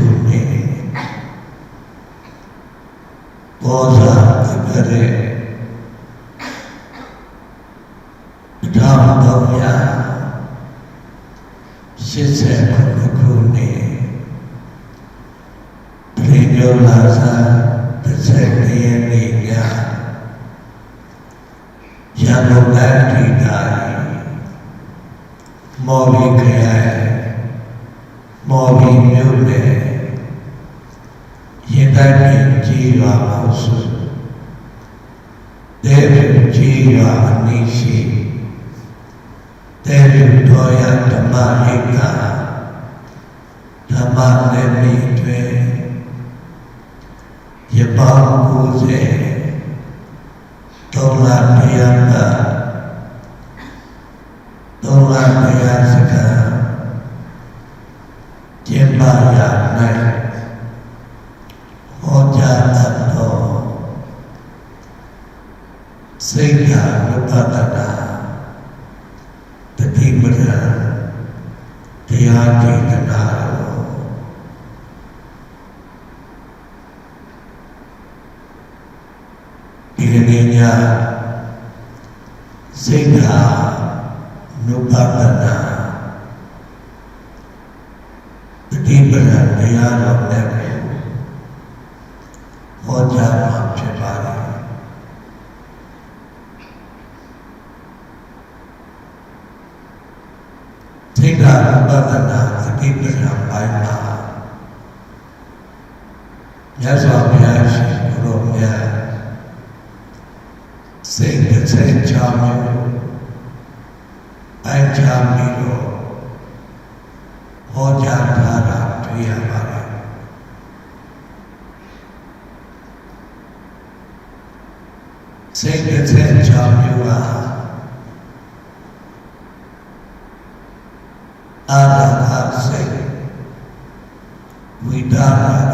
ခုနှစ်ဘောဇာတက္ကရေဒါမတော်ရ80ခုနှစ်ပြေကျော်လာစာ30ရက်နေ့ညရန်ကုန်တိုင်းဒေသ မော်ဘီခရိုင်မော်ဘီမြို့နယ်ရင်တိုင်းပြည်ကြီးရွာအောင်စုတဲပြည်ကြီးရွာအနည်းရှိတဲပြည်တော်ရဓမ္မအိကဓမ္မနယ်မြေတွင်ရပောင်း90သုံးလတရားကသုံးလတရားစကားကျင်းပရ၌ဟောကြားအပ်သောစိတ်ဓာတ်ဝိပဿနာတတိပဒံ တရားဒေသနာတော်ဒီကနေ့ညစိတ်ဓာတ်ဝိပဿနာတတိပဒံတရားတော်နဲ့ဟောကြားမှာဖြစ်ပါတယ် စိတ်ဓာတ်ဝိပဿနာတတိပဒံပိုင်းမှာမြတ်စွာဘုရားရှင်ဘုရောမြတ်စိတ်တစ်စိတ်ချမျိုးအိုင်ချပြီးတော့ဟောကြားထားတာတွေ့ရပါတယ်စိတ်တစ်စိတ်ချမျိုးကအာ Ah.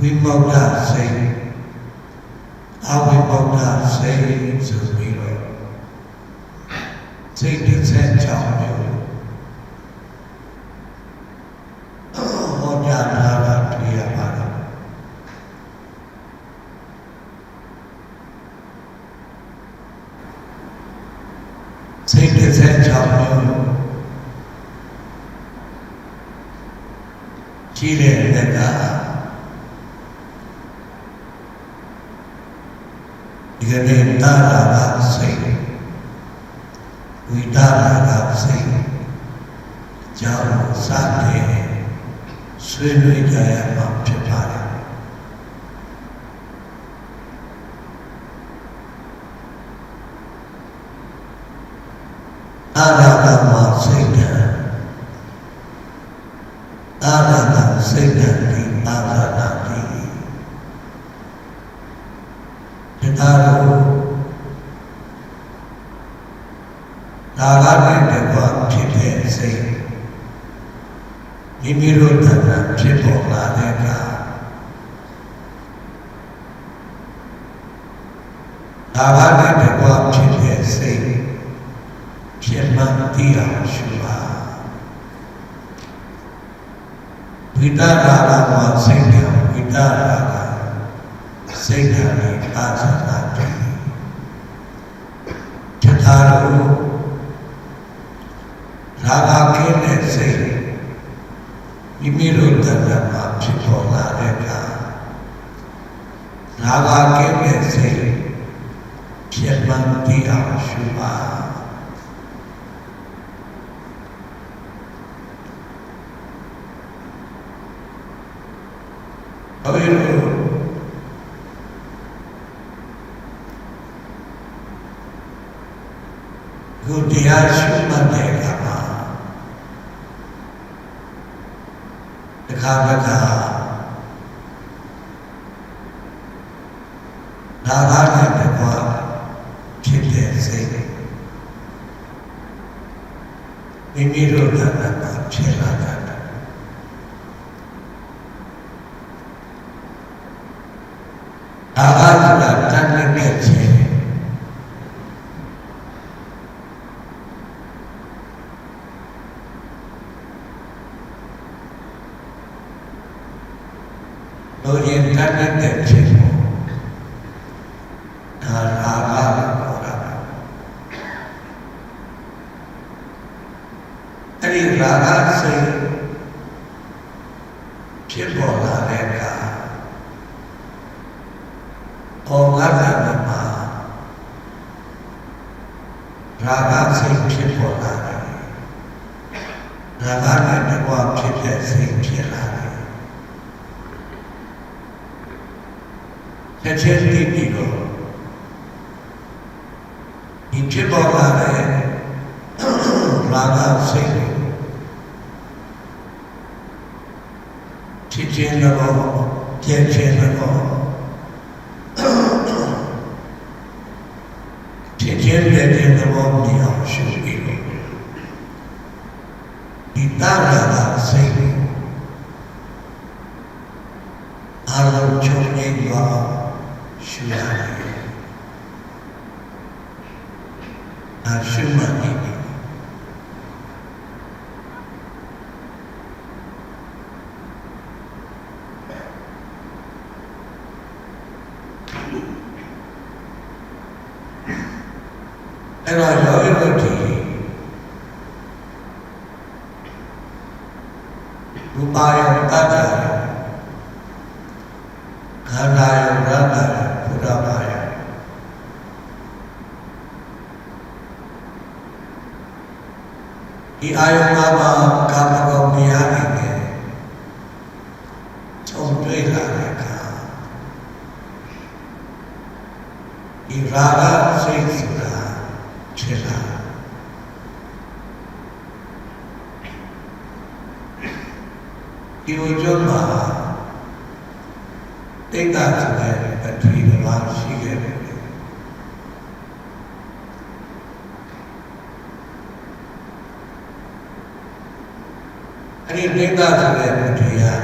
ဝိမောဒစိတ်အဝိမောဒစိတ်ဆိုပြီးတော့စိတ်တစ်ဆက်ချောင်းမျိုးဟောကြားထားတာတွေ့ရပါတယ်စိတ်တစ်ဆက်ချောင်းမျိုးကြီးတဲ့လက်ကဒီကနေ့တာရာက စိတ်ဝိဒါရာကစိတ်ကြောင့်စတဲ့ဆွေးနွေးကြရမှာဖြစ်ပါတယ်အာရကမစိတ်ဓာတ်အာရကစိတ်ဓာတ်ဒီအာရကဒီတရားတော်ဒါကလည်းတကွာဖြ စ်တဲ့စိတ်မိမိတို့တဏ္ဍာဖြစ်ပေါ်လာတဲ့အခါဒါကလည်းတကွာဖြစ်တဲ့စိတ်ဖြစ်မှန်သိအောင်ရှုပါဝိတ္တရာကမှာစိတ်ကဝိတ္တရာကစိတ်ကလည်းအာသနာတည်းတရားတော် ရာဂကင်းတဲ့စိတ်မိမိတို့တဏ္ဍာမှာဖြစ်ပေါ်လာတဲ့အခါရာဂကင်းတဲ့စိတ်ဖြစ်မှန်သိအောင်ရှုပါ ခုတရားရှုမှတ်တဲ့အခါမှာ တစ်ခါတစ်ခါနာဂာနဲ့တကွာဖြစ်တဲ့စိတ်မိမိတို့ကလည်းဖြစ်လာတာနာဂာဆိုတာတန်တဲ့ခြင်း လိုရင်တတ်တဲ့ဖြစ်ဖို့ဒါရာဂလို့ခေါ်တာအဲ့ဒီရာဂစိတ်ဖြစ်ပေါ်လာတဲ့အခါဩငါလည်းမှာရာဂစိတ်ဖြစ်ပေါ်လာတယ်ရာဂနဲ့တကွာဖြစ်တဲ့စိတ်ဖြစ်လာတယ်ချက်ချင်းသိပြီးတော့ဒီဖြစ်ပေါ်လာတဲ့ရာ ဂစိတ်ဖြစ်ခြင်းတော့ပြည့်ခြင်းတော့ဖြစ်ခြင်းပြည့်ခြင်း တော့မြင်အောင်ရှုပြီးတော့ဒီတာရာဂစိတ်အာရုံချုပ်နေသွားရှုရတယ်။အရှုမှတ်နေပြီ။အဲ့တော့ရောရလို့ဒီဘူပါယတတ္တခန္ဓာယရတ္တဘုရားပါယဒီအာယုံမှာပါကာမဂုဏ်တရားတွေနဲ့ချုံတွေ့လာတဲ့အခါ ဒီရာဂစိတ်ဆိုတာဖြစ်လာဒီဝိဇ္ဇမှာတိတ်တာဆိုတဲ့အထီးမှာရှိခဲ့တယ်အဲ့ဒီတိတ်တာဆိုတဲ့အထီးဟာ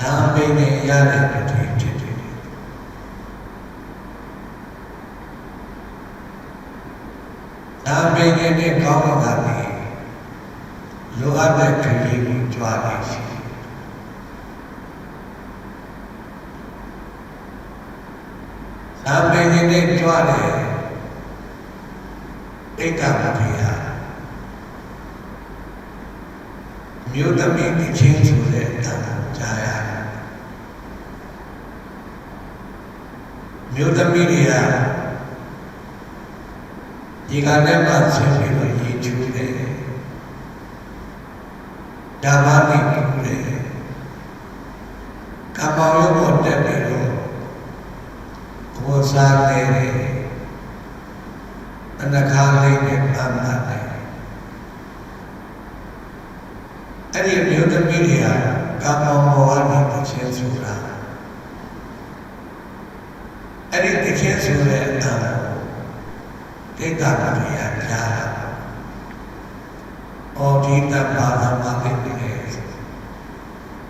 နာမည်နဲ့ရတဲ့အထီးဖြစ်တယ်နာမ ည်နဲ့ကောင်းတာလေလိုအပ်တဲ့ခရီးကိုကြွားနေရှိတယ်သာမန်ရင်နဲ့ကြွားတယ်တိတ် ကမဖေးဟာမြို့သမီးတစ်ချင်းဆိုတဲ့အတန်ကြားရတယ်မြို့သမီးတွေကဒီကနေ့မှဆင်းပြီးတော့ရေချူတယ်ဒါမှမဟုတ်လေကမ္ဘာရောပေါ်တက်ပြီးတော့ကိုယ်စားလေးတွေအနခါလေးနဲ့ပန်းပန်းတယ်အဲ့ဒီမျိုးသမီးတွေကကမ္ဘာပေါ်ကနေတစ်ချင်းဆိုတာအဲ့ဒီတစ်ချင်းဆိုတဲ့အတန်ကိတ္တပရိယာကြားတာ။အော် ဒီတပါဒမလေးတွေ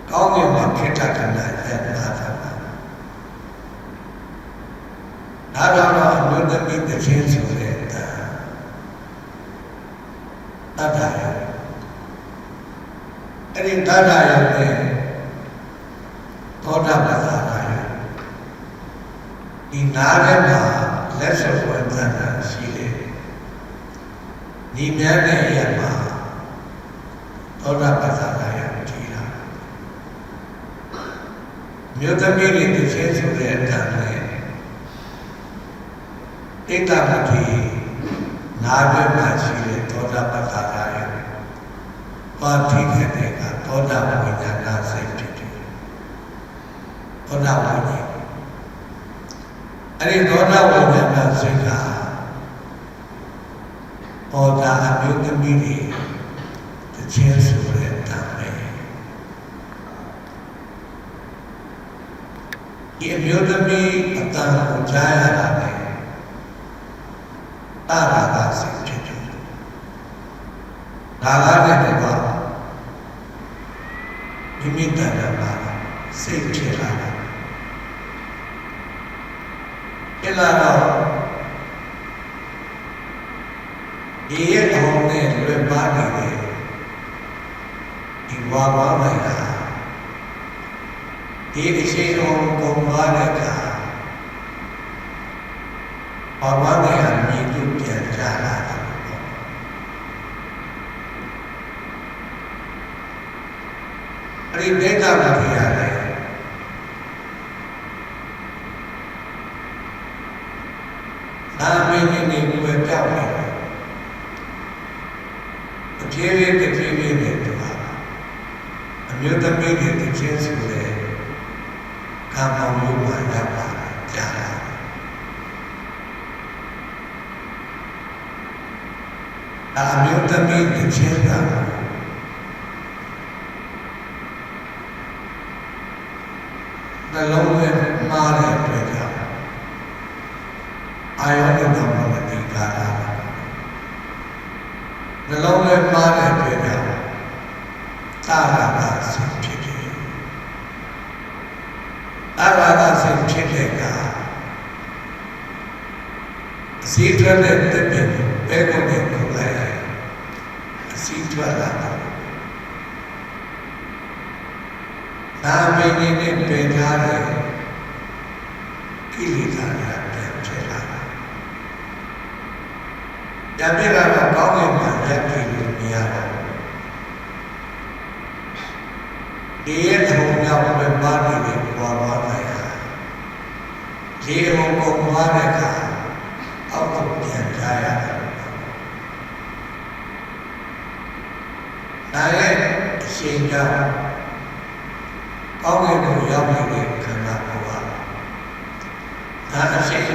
ကောင်းကင်မှာဖြစ်တတ်တဲ့ရက်ပါတာ။ဒါတော့အနုတ္တိတစ်ချင်းဆိုတဲ့အတန်တတ်တာရအဲ့ဒီတတ်တာရနဲ့သောတာပတ္တရာရဒီနားထဲမှာလက်ဆွဲဝင်သတာရှိတယ်ဒီမြတ်တဲ့ရက်မှာ သောတာပတ္တရာရကြည်လာမြို့သမီးတွေတစ်ချင်းဆိုတဲ့အတန်နဲ့ဣတ္တမတိနားထဲမှာရှိတဲ့သောတာပတ္တရာရပါတိခဲ့တဲ့ကသောတာဝိညာဏစိတ်ဖြစ်တယ်သောတာဝိညာဉ်အဲ့ဒီသောတာဝိညာဏစိတ်ကပေါ်တာအမျိုးသမီးတွေ တခြင်းဆိုတဲ့တံပဲဒီအမျိုးသမီးအတန်ကိုကြားရတာပဲတာရာကစိတ်ဖြစ်တယ်ဒါကလည်းတော့မိမိတဏ္ဍာမှာစိတ်ဖြစ်လာတယ်ဖြစ်လာတော့ဒီရဲ့အဟောင်းနဲ့လွယ်ပါနေတယ်ဒီ ဝါပါမယ်လားဒီအရှိန်အောင်ကုန်သွားတဲ့အခါဘာဝနဲ့အမြင်တို့ပြန်ကြလာတယ်အဲ့ဒီဒေတာမဖြစ်ရတယ်သာမင်းကြီးနေဝယ်ပြောက်နေတယ်အပြေးလေးတစ်ပြေးလေးနဲ့တူပါအ မျိုးသမီးတွေတစ်ချင်းစုတယ်ကာမောင်မျိုးမှရောက်လာကြာလာအမျိုးသမီးတစ်ချင်းကနှလုံးထဲမှားတဲ့အတွက်ကြောင့်အာယောနိတော်မတိကာရနှလုံးထဲမှားတဲ့အတွက်ကြောင့် သာရကစိတ်ဖြစ်တယ်သာရကစိတ်ဖြစ်တဲ့ကအစီထွက်တဲ့တပည့်ဘယ်ကိုနေကိုလိုက်အစီထွက်လာတာသာမင်းကြီးနဲ့ပြင်ထားတဲ့ကိလေသာတွေပြန်ဖြစ်လာတာ။ပြန်ဖြစ်လာတော့ကောင်းကင်မှာရက်ကြည့်လို့မရတော့ဘူး။ ဒီရဲ့ထုံရောက်ပဲပါနေတဲ့ဘောပါလိုက်တာ။ဒီဟောကုန်သွားတဲ့အခါအောက်ကိုပြန်ကြရတယ်။ဒါရဲ့အရှင်ကြောင့်ကောင်းကင်ကိုရောက်နေတဲ့ခန္ဓာကိုယ်ဟာဒါအရှိန်က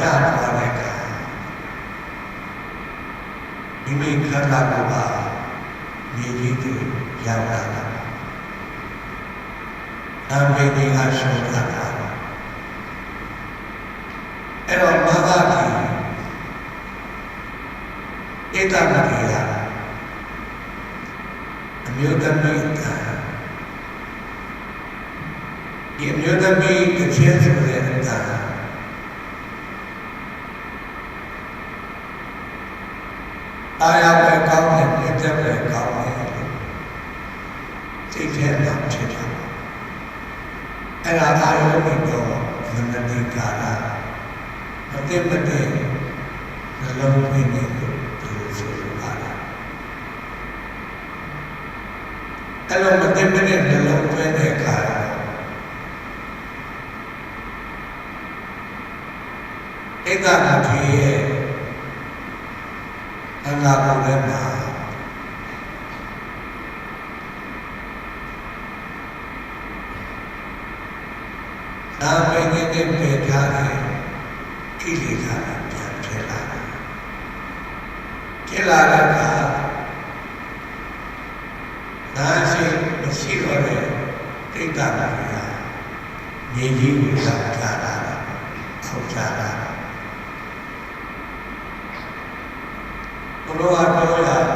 ကြာသွားတဲ့အခါမိမိခန္ဓာကိုယ်ဟာမြေကြီးသူရောက်လာတာ။ ဒါပေမဲ့ကရှုံးတာအဲ့တော့မဂ္ဂကြီးဧတမတိယအမျိုးသမီးအတန်ဒီအမျိုးသမီးတစ်ချင်းဆိုတဲ့အတန်အာရပဲကောင်းတယ်ပြတ်ပဲကောင်းတယ်စိတ်ထဲမှာဖြစ်တာ အဲ့ဒါအာယောနိတော့မနတိကာရမသိမသိနှလုံးသွင်းနေလို့သူဆိုလိုပါတယ်အဲ့လိုမသိမသိနှလုံးသွင်းတဲ့အခါဣဒ္ဓမထေရဲ့အင်္ဂါဘုံထဲမှာ သာမင်းကြီးနဲ့ပြေထားတဲ့ကိလေသာတွေပြန်ဖြစ်လာတယ်။ဖြစ်လာတဲ့အခါဒါရှိမရှိတော့တဲ့တိတ်တာတွေကမြေကြီးကိုရောက်ကြတာအောက်ကြတာဘုရားတော်ရ